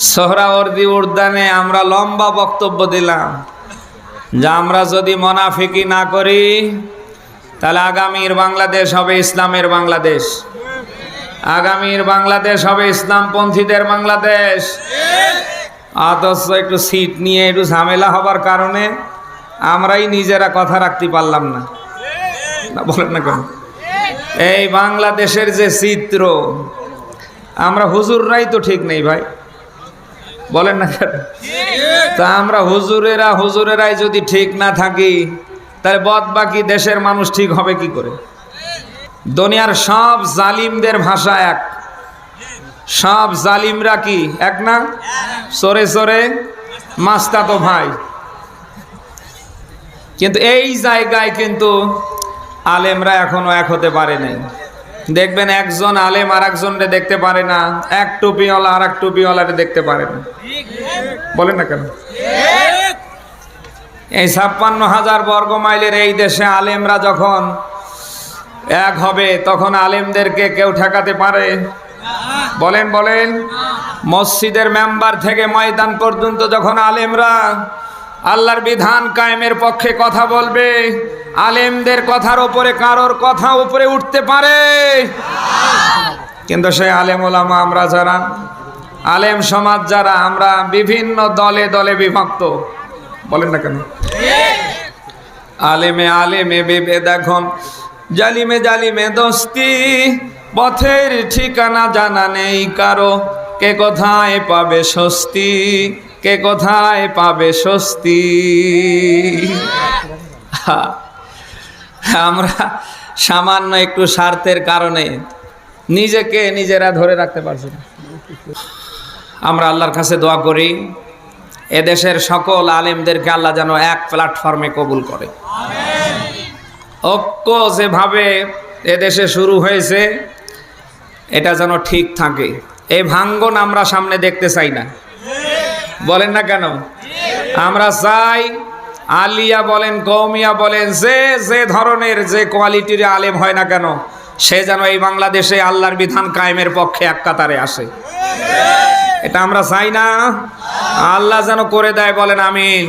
সোহরাওয়ার্দী উদ্যানে আমরা লম্বা বক্তব্য দিলাম যে আমরা যদি মনাফিকি না করি, তাহলে আগামীর বাংলাদেশ হবে ইসলামের বাংলাদেশ। আগামীর বাংলাদেশ হবে ইসলামপন্থীদের বাংলাদেশ। অথচ একটু সিট নিয়ে একটু ঝামেলা হবার কারণে আমরাই নিজেরা কথা রাখতে পারলাম না। বলেন না কেন? এই বাংলাদেশের যে চিত্র, আমরা হুজুররাই তো ঠিক নেই ভাই। বলেন না কেন তা আমরা হুজুরেরা, হুজুরেরাই যদি ঠিক না থাকি, তাহলে বদ বাকি দেশের মানুষ ঠিক হবে কি করে? দুনিয়ার সব জালিমদের ভাষা এক। সব জালিমরা কি এক না? সরে সরে মাস্তা তো ভাই। কিন্তু এই জায়গায় কিন্তু আলেমরা এখনও এক হতে পারে নাই। দেখবেন একজন আলেম আর একজনকে দেখতে পারে না, এক টুপিওয়ালা আর এক টুপিওয়ালারে দেখতে পারে না। বলেন না কেন? এই ছাপ্পান্ন হাজার বর্গ মাইলের এই দেশে আলেমরা যখন এক হবে, তখন আলেমদেরকে কেউ ঠেকাতে পারে? বলেন বলেন। মসজিদের মেম্বার থেকে ময়দান পর্যন্ত যখন আলেমরা আল্লাহর বিধান কায়েমের পক্ষে কথা বলবে আলেমদের কথার ওপরে কারোর কথা উপরে উঠতে পারে। কিন্তু সেই আলেম ওলামা আমরা যারা, আলেম সমাজ যারা, আমরা বিভিন্ন দলে দলে বিভক্ত। বলেন না কেন? আলেমে আলেমে বেবে দেখুন জালিমে জালিমে দোস্তি, পথের ঠিকানা জানা নেই কারও। কে কোথায় পাবে স্বস্তি? কে কোথায় পাবে স্বস্তি? আমরা সামান্য একটু স্বার্থের কারণে নিজেকে নিজেরা ধরে রাখতে পারছি না। আমরা আল্লাহর কাছে দোয়া করি, এদেশের সকল আলেমদেরকে আল্লাহ যেন এক প্ল্যাটফর্মে কবুল করে। ঐক্য যেভাবে এদেশে শুরু হয়েছে, এটা যেন ঠিক থাকে। এই ভাঙ্গন আমরা সামনে দেখতে চাই না। বলেন না কেন? আমরা চাই আলিয়া বলেন কৌমিয়া বলেন, যে যে ধরনের যে কোয়ালিটির আলেম হয় না কেন, সে যেন এই বাংলাদেশে আল্লাহর বিধান কায়েমের পক্ষে এক কাতারে আসে। এটা আমরা চাই না। আল্লাহ যেন করে দেয় বলেন, আমিন।